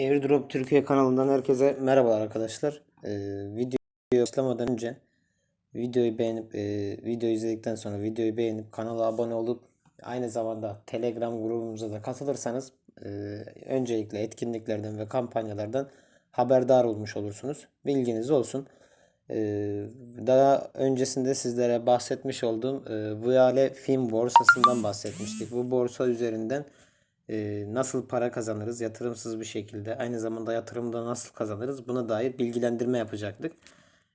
Airdrop Türkiye kanalından herkese merhabalar arkadaşlar. Ee, videoya başlamadan önce videoyu beğenip e, videoyu izledikten sonra videoyu beğenip kanala abone olup aynı zamanda Telegram grubumuza da katılırsanız e, öncelikle etkinliklerden ve kampanyalardan haberdar olmuş olursunuz. Bilginiz olsun. Ee, daha öncesinde sizlere bahsetmiş olduğum e, Viale Film borsasından bahsetmiştik. Bu borsa üzerinden e, nasıl para kazanırız yatırımsız bir şekilde aynı zamanda yatırımda nasıl kazanırız buna dair bilgilendirme yapacaktık.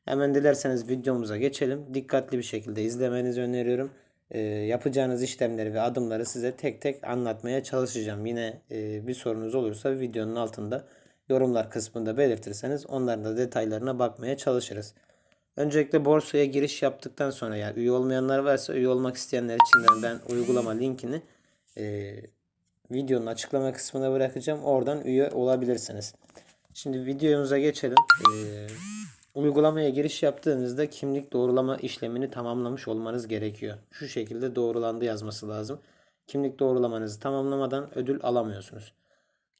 Hemen dilerseniz videomuza geçelim. Dikkatli bir şekilde izlemenizi öneriyorum. E, yapacağınız işlemleri ve adımları size tek tek anlatmaya çalışacağım. Yine e, bir sorunuz olursa videonun altında yorumlar kısmında belirtirseniz onların da detaylarına bakmaya çalışırız. Öncelikle borsaya giriş yaptıktan sonra yani üye olmayanlar varsa üye olmak isteyenler için ben uygulama linkini e, videonun açıklama kısmına bırakacağım. Oradan üye olabilirsiniz. Şimdi videomuza geçelim. Ee, uygulamaya giriş yaptığınızda kimlik doğrulama işlemini tamamlamış olmanız gerekiyor. Şu şekilde doğrulandı yazması lazım. Kimlik doğrulamanızı tamamlamadan ödül alamıyorsunuz.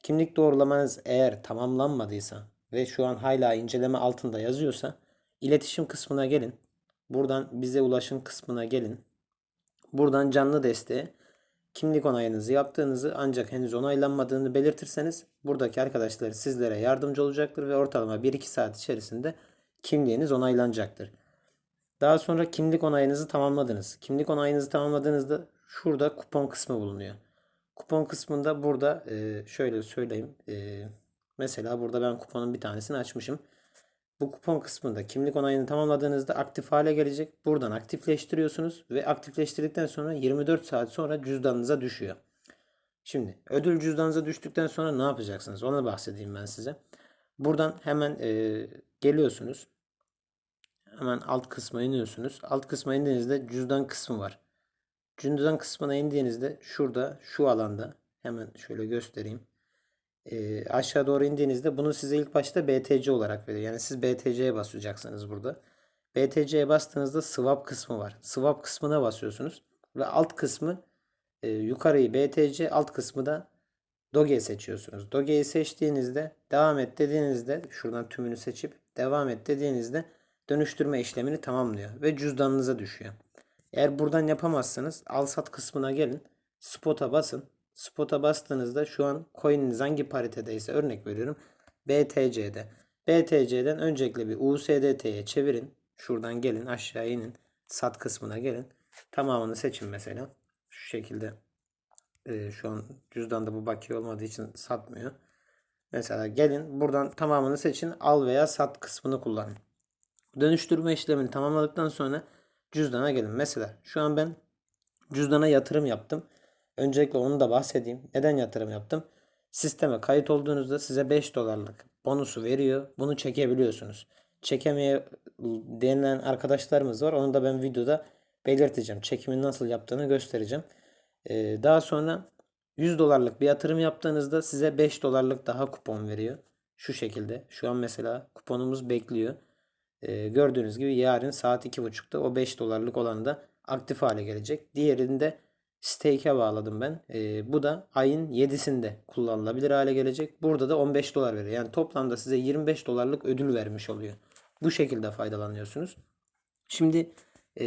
Kimlik doğrulamanız eğer tamamlanmadıysa ve şu an hala inceleme altında yazıyorsa iletişim kısmına gelin. Buradan bize ulaşın kısmına gelin. Buradan canlı desteğe kimlik onayınızı yaptığınızı ancak henüz onaylanmadığını belirtirseniz buradaki arkadaşlar sizlere yardımcı olacaktır ve ortalama 1-2 saat içerisinde kimliğiniz onaylanacaktır. Daha sonra kimlik onayınızı tamamladınız. Kimlik onayınızı tamamladığınızda şurada kupon kısmı bulunuyor. Kupon kısmında burada şöyle söyleyeyim. Mesela burada ben kuponun bir tanesini açmışım. Bu kupon kısmında kimlik onayını tamamladığınızda aktif hale gelecek. Buradan aktifleştiriyorsunuz ve aktifleştirdikten sonra 24 saat sonra cüzdanınıza düşüyor. Şimdi ödül cüzdanınıza düştükten sonra ne yapacaksınız? Ona bahsedeyim ben size. Buradan hemen e, geliyorsunuz. Hemen alt kısma iniyorsunuz. Alt kısma indiğinizde cüzdan kısmı var. Cüzdan kısmına indiğinizde şurada şu alanda hemen şöyle göstereyim e, aşağı doğru indiğinizde bunu size ilk başta BTC olarak veriyor. Yani siz BTC'ye basacaksınız burada. BTC'ye bastığınızda swap kısmı var. Swap kısmına basıyorsunuz. Ve alt kısmı e, yukarıyı BTC alt kısmı da Doge seçiyorsunuz. Doge'yi seçtiğinizde devam et dediğinizde şuradan tümünü seçip devam et dediğinizde dönüştürme işlemini tamamlıyor ve cüzdanınıza düşüyor. Eğer buradan yapamazsanız al sat kısmına gelin. Spot'a basın. Spot'a bastığınızda şu an coin'iniz hangi paritedeyse örnek veriyorum. BTC'de. BTC'den öncelikle bir USDT'ye çevirin. Şuradan gelin aşağı inin. Sat kısmına gelin. Tamamını seçin mesela. Şu şekilde e, şu an cüzdanda bu bakiye olmadığı için satmıyor. Mesela gelin buradan tamamını seçin. Al veya sat kısmını kullanın. Dönüştürme işlemini tamamladıktan sonra cüzdana gelin. Mesela şu an ben cüzdana yatırım yaptım. Öncelikle onu da bahsedeyim. Neden yatırım yaptım? Sisteme kayıt olduğunuzda size 5 dolarlık bonusu veriyor. Bunu çekebiliyorsunuz. Çekemeye denilen arkadaşlarımız var. Onu da ben videoda belirteceğim. Çekimin nasıl yaptığını göstereceğim. Ee, daha sonra 100 dolarlık bir yatırım yaptığınızda size 5 dolarlık daha kupon veriyor. Şu şekilde. Şu an mesela kuponumuz bekliyor. Ee, gördüğünüz gibi yarın saat 2.30'da o 5 dolarlık olan da aktif hale gelecek. Diğerinde stake'e bağladım ben. E, bu da ayın 7'sinde kullanılabilir hale gelecek. Burada da 15 dolar veriyor. Yani toplamda size 25 dolarlık ödül vermiş oluyor. Bu şekilde faydalanıyorsunuz. Şimdi e,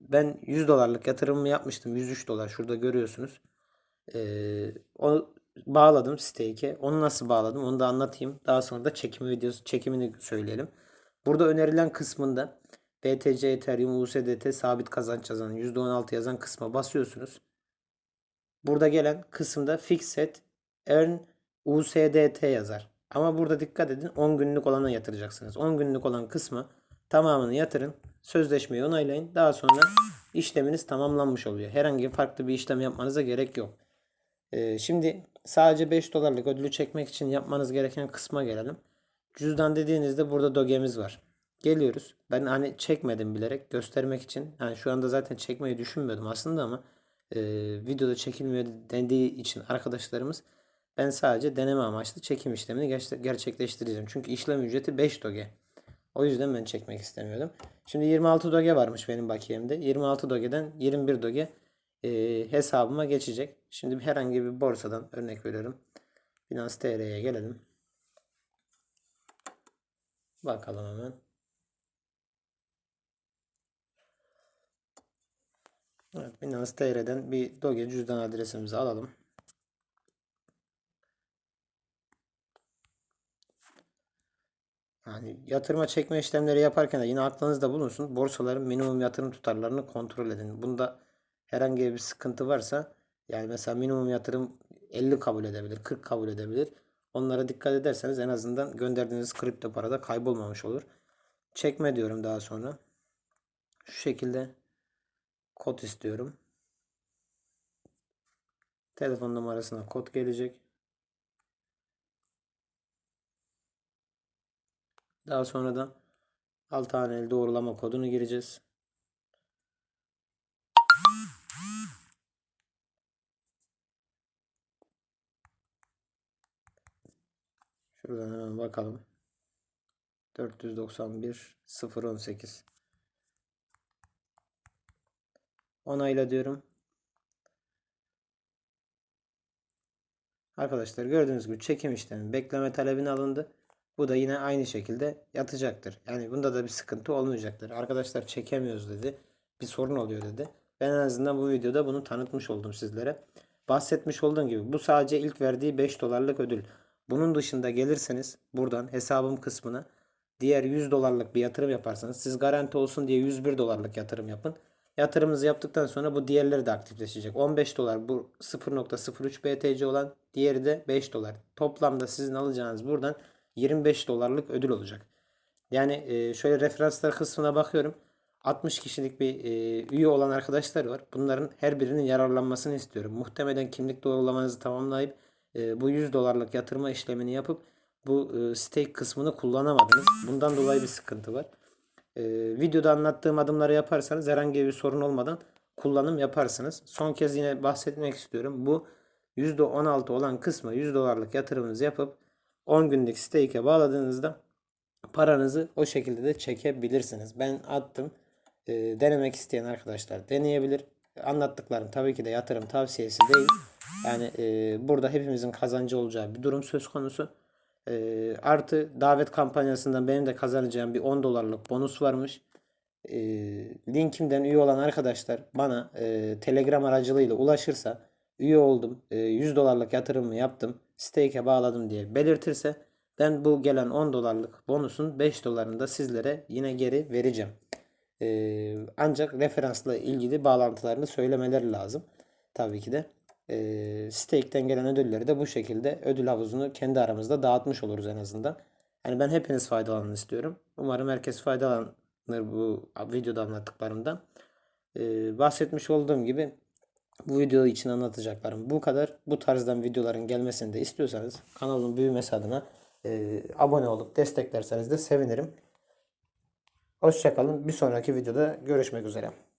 ben 100 dolarlık yatırımımı yapmıştım. 103 dolar şurada görüyorsunuz. E, o bağladım stake'e. Onu nasıl bağladım onu da anlatayım. Daha sonra da çekimi videosu çekimini söyleyelim. Burada önerilen kısmında BTC, Ethereum, USDT sabit kazanç yazan %16 yazan kısma basıyorsunuz. Burada gelen kısımda Fixed Earn USDT yazar. Ama burada dikkat edin 10 günlük olana yatıracaksınız. 10 günlük olan kısmı tamamını yatırın. Sözleşmeyi onaylayın. Daha sonra işleminiz tamamlanmış oluyor. Herhangi farklı bir işlem yapmanıza gerek yok. Ee, şimdi sadece 5 dolarlık ödülü çekmek için yapmanız gereken kısma gelelim. Cüzdan dediğinizde burada dogemiz var. Geliyoruz. Ben hani çekmedim bilerek göstermek için. Yani şu anda zaten çekmeyi düşünmüyordum aslında ama e, videoda çekilmiyor dendiği için arkadaşlarımız ben sadece deneme amaçlı çekim işlemini gerçekleştireceğim. Çünkü işlem ücreti 5 doge. O yüzden ben çekmek istemiyordum. Şimdi 26 doge varmış benim bakiyemde. 26 dogeden 21 doge e, hesabıma geçecek. Şimdi herhangi bir borsadan örnek veriyorum. Binance TR'ye gelelim. Bakalım hemen. Evet, Binance TR'den bir Doge cüzdan adresimizi alalım. Yani yatırma çekme işlemleri yaparken de yine aklınızda bulunsun. Borsaların minimum yatırım tutarlarını kontrol edin. Bunda herhangi bir sıkıntı varsa yani mesela minimum yatırım 50 kabul edebilir, 40 kabul edebilir. Onlara dikkat ederseniz en azından gönderdiğiniz kripto parada kaybolmamış olur. Çekme diyorum daha sonra. Şu şekilde kod istiyorum. Telefon numarasına kod gelecek. Daha sonra da 6 haneli doğrulama kodunu gireceğiz. Şuradan hemen bakalım. 491 018 Onayla diyorum. Arkadaşlar gördüğünüz gibi çekim işlemi bekleme talebine alındı. Bu da yine aynı şekilde yatacaktır. Yani bunda da bir sıkıntı olmayacaktır. Arkadaşlar çekemiyoruz dedi. Bir sorun oluyor dedi. Ben en azından bu videoda bunu tanıtmış oldum sizlere. Bahsetmiş olduğum gibi bu sadece ilk verdiği 5 dolarlık ödül. Bunun dışında gelirseniz buradan hesabım kısmına diğer 100 dolarlık bir yatırım yaparsanız siz garanti olsun diye 101 dolarlık yatırım yapın. Yatırımınızı yaptıktan sonra bu diğerleri de aktifleşecek. 15 dolar bu 0.03 BTC olan diğeri de 5 dolar. Toplamda sizin alacağınız buradan 25 dolarlık ödül olacak. Yani e, şöyle referanslar kısmına bakıyorum. 60 kişilik bir e, üye olan arkadaşlar var. Bunların her birinin yararlanmasını istiyorum. Muhtemelen kimlik doğrulamanızı tamamlayıp e, bu 100 dolarlık yatırma işlemini yapıp bu stake kısmını kullanamadınız. Bundan dolayı bir sıkıntı var. E, videoda anlattığım adımları yaparsanız herhangi bir sorun olmadan kullanım yaparsınız. Son kez yine bahsetmek istiyorum. Bu %16 olan kısmı 100 dolarlık yatırımınızı yapıp 10 günlük stake'e bağladığınızda paranızı o şekilde de çekebilirsiniz. Ben attım. E, denemek isteyen arkadaşlar deneyebilir. Anlattıklarım tabii ki de yatırım tavsiyesi değil. Yani e, burada hepimizin kazancı olacağı bir durum söz konusu. E, artı davet kampanyasından benim de kazanacağım bir 10 dolarlık bonus varmış. E, linkimden üye olan arkadaşlar bana e, Telegram aracılığıyla ulaşırsa üye oldum, e, 100 dolarlık yatırımımı yaptım, stake'e bağladım diye belirtirse ben bu gelen 10 dolarlık bonusun 5 dolarını da sizlere yine geri vereceğim. E, ancak referansla ilgili bağlantılarını söylemeleri lazım. Tabii ki de. E, stake'ten gelen ödülleri de bu şekilde ödül havuzunu kendi aramızda dağıtmış oluruz en azından. Yani ben hepiniz faydalanın istiyorum. Umarım herkes faydalanır bu videoda anlattıklarımdan. E, bahsetmiş olduğum gibi bu video için anlatacaklarım bu kadar. Bu tarzdan videoların gelmesini de istiyorsanız kanalın büyümesi adına e, abone olup desteklerseniz de sevinirim. Hoşçakalın. Bir sonraki videoda görüşmek üzere.